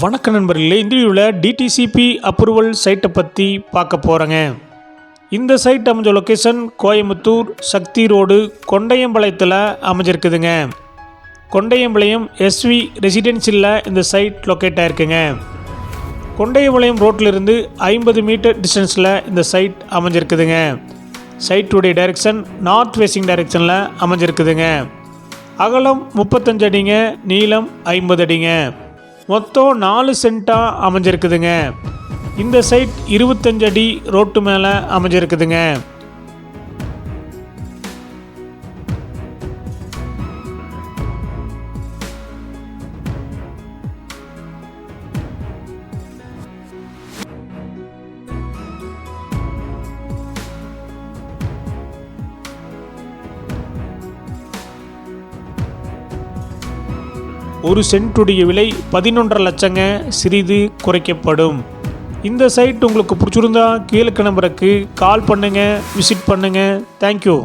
வணக்க நண்பர்களே இந்த வீடியோவில் டிடிசிபி அப்ரூவல் சைட்டை பற்றி பார்க்க போகிறேங்க இந்த சைட் அமைஞ்ச லொக்கேஷன் கோயம்புத்தூர் சக்தி ரோடு கொண்டையம்பாளையத்தில் அமைஞ்சிருக்குதுங்க. கொண்டையம்பாளையம் எஸ்வி ரெசிடென்சியில் இந்த சைட் லொக்கேட் ஆயிருக்குங்க. கொண்டையம்பாளையம் ரோட்டிலிருந்து ஐம்பது மீட்டர் டிஸ்டன்ஸில் இந்த சைட் அமைஞ்சிருக்குதுங்க. சைட்டுடைய டைரெக்ஷன் நார்த் வேஸ்டிங் டைரெக்ஷனில் அமைஞ்சிருக்குதுங்க. அகலம் முப்பத்தஞ்சு அடிங்க நீளம் ஐம்பது அடிங்க. மொத்தம் நாலு சென்ட்டாக அமைஞ்சிருக்குதுங்க. இந்த சைட் இருபத்தஞ்சடி அடி ரோட்டு மேலே அமைஞ்சிருக்குதுங்க. ஒரு சென்ட்டுடைய விலை பதினொன்றரை லட்சங்க சிறிது குறைக்கப்படும். இந்த சைட் உங்களுக்கு பிடிச்சிருந்தா கீழே நம்பருக்கு கால் பண்ணுங்கள் விசிட் பண்ணுங்கள் தேங்க்யூ